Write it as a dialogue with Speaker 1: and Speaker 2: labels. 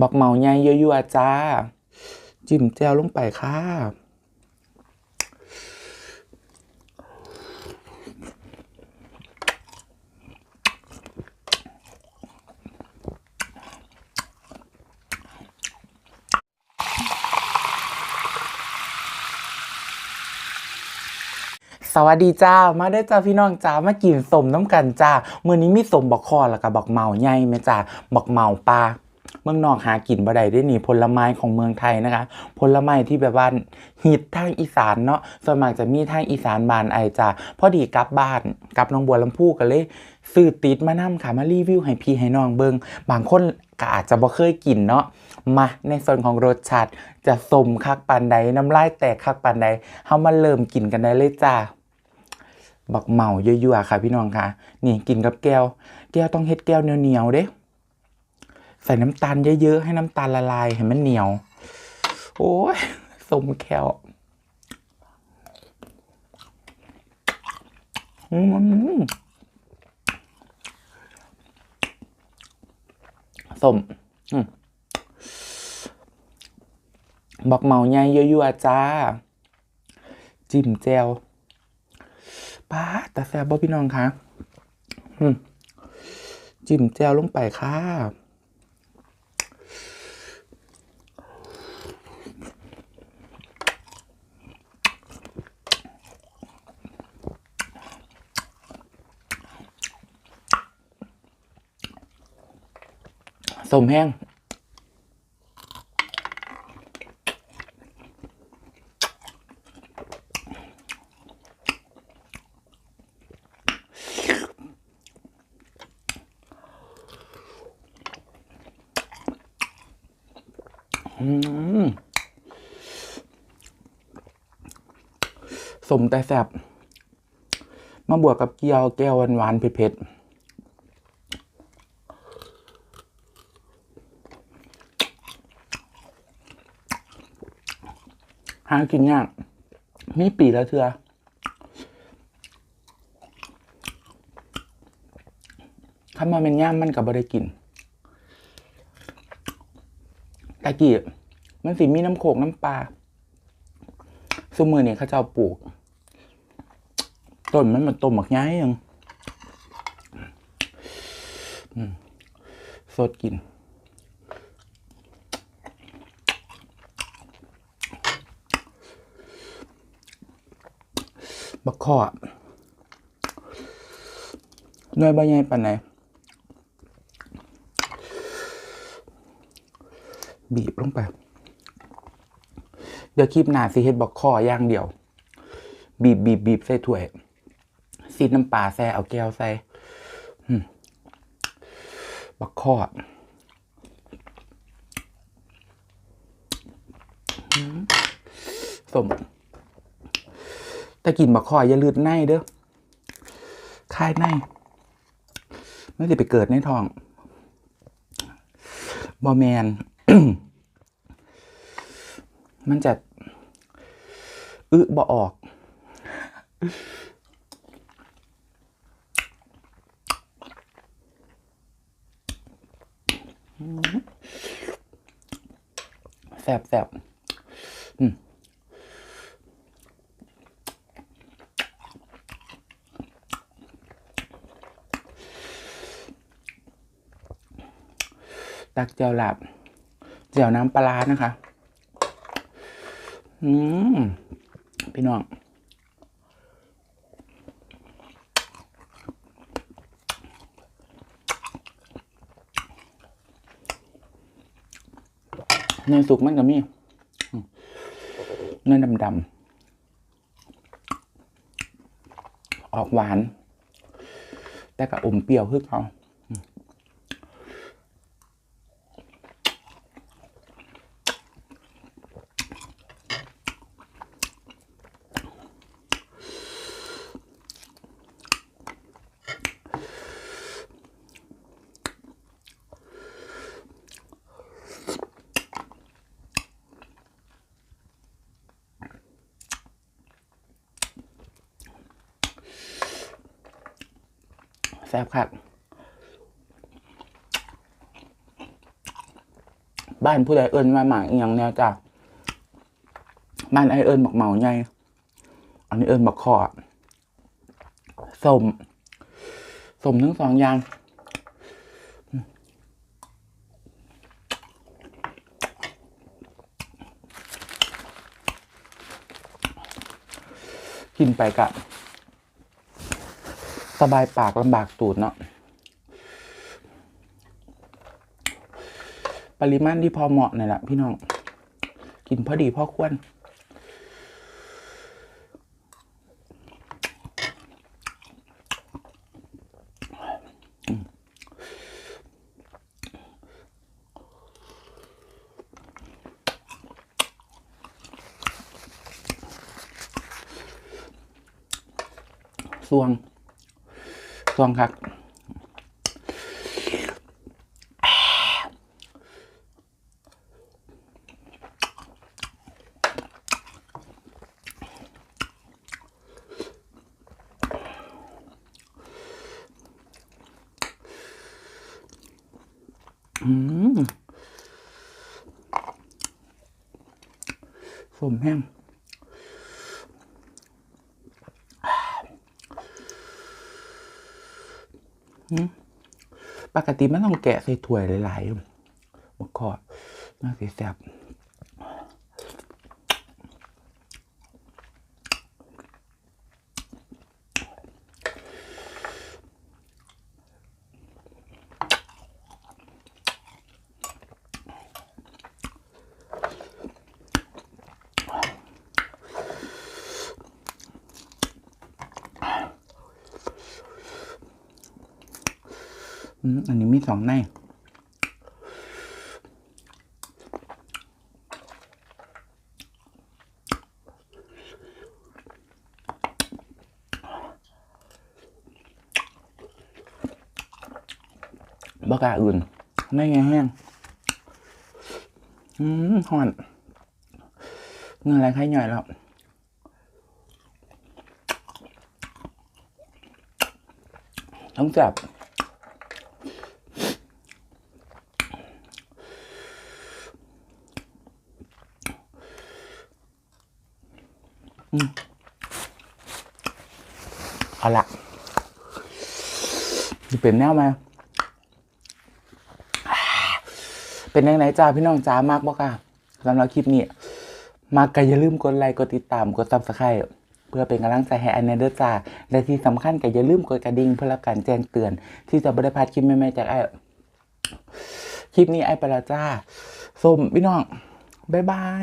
Speaker 1: บักเมาใหญ่ยั่วๆจ้า จิ้มแจ่วลงไปค่ะสวัสดีจ้า มาได้จ้าพี่น้องจ้ามากินสมน้ำกันจ้าเมื้อนี้มีสมบักคอแล้วก็บักเมาใหญ่แม่จ้าบักเมาปลา เมืองนอกหากินบ่ได้ได้นี่ผลไม้ของเมืองไทยนะคะ ผลไม้ที่แบบว่าฮิตทางอีสานเนาะส่วนมากจะมีทางอีสานบานไอจ้าพอดีกลับบ้านกลับหนองบัวลำพูก็เลยซื้อติดมานํค่ะมารีวิวให้พี่ให้น้องเบิงบางคนก็อาจจะบ่เคยกินเนาะมาในส่วนของรสชาติจะสมคักปานใดน้ำลายแตกคักปานใดเฮามาเริ่มกินกันได้เลยจ้าบักเหมายั่วๆค่ะพี่น้องค่ะ นี่กินกับแก้ว แก้วต้องเฮ็ดแก้วเหนียวๆเด้ ใส่น้ำตาลเยอะๆ ให้น้ำตาลละลายให้มันเหนียว โอ้ยสมแก้วอืมสมอบักเหมาใหญ่ยั่วๆจ้า จิ้มแจวป้าแต่แซ่บบ่พี่น้องคะจิ้มแจวลงไปค่ะ สมแห้งสมแต่แซบมาบวกกับเกี๊ยวแก้วหวานๆเผ็ดๆ หากินยากมีปีละเทือข้ามาเป็นย่ามมันกับบได้กินตะกี้มันสิมีน้ำโขกน้ำปลาซุมือเนี่ยเขาเจ้าปลูก ต้นมันมันต้มหมักย้ายยังสดกิน บักข้อหน่วยใบใหญ่ปานไหนบีบลงไป เดี๋ยวคลิปหน้าสิเฮ็ดบอกคออย่างเดียว บีบบีบบีบใส่ถ้วย ซีดน้ำปลาใส่เอาแก้วใส่บักคออืมสม แต่กินบักคออย่าลืดในเด้อคายในไม่ได้ไปเกิดในท้องบอแมน มันจะอึบ่ออก แสบแสบอืม ตักเจียวหลับเจียวน้ำปลาร้านะคะ อืมพี่น้องเนยสุกมันก็มีอืมเนยดำๆออกหวาน แต่ก็อมเปรี้ยวคือเขา แซ่บครับบ้านผู้ใดเอิญมาหมากอหย่างแนวจ้ะบ้านไอเอิญบักเหมาไงอันนี้เอิญบักคอสมสมทั้งสองอย่างกินไปกะ สบายปากลำบากตูดเนาะปริมาณที่พอเหมาะนี่แหละพี่น้อง กินพอดีพอควรสวง สวงครับอืมสมแห้ง ปกติมันต้องแกะใส่ถ้วยหลายๆมะกอดน่าสีแซ่บ อืมอันนี้มีสองในบกล้าอื่นในไงแห้งอืมหอนเงินอะไรใครหน่อยแล้วต้องจับ เอาละจะเป็นแนวมา เป็นยังไงจ้าพี่น้องจ้ามากบ่ค่ะสำหรับคลิปนี้ มากก็อย่าลืมกดไลค์กดติดตามกดซับสไครต์เพื่อเป็นกำลังใจให้อันเนเดอร์จ้าและที่สำคัญก็อย่าลืมกดกระดิ่งเพื่อรับการแจ้งเตือน ที่จะบริพาดคลิปใหม่ๆจากไอ้คลิปนี้ไอ้ไปละจ้าส้มพี่น้อง บ๊ายบาย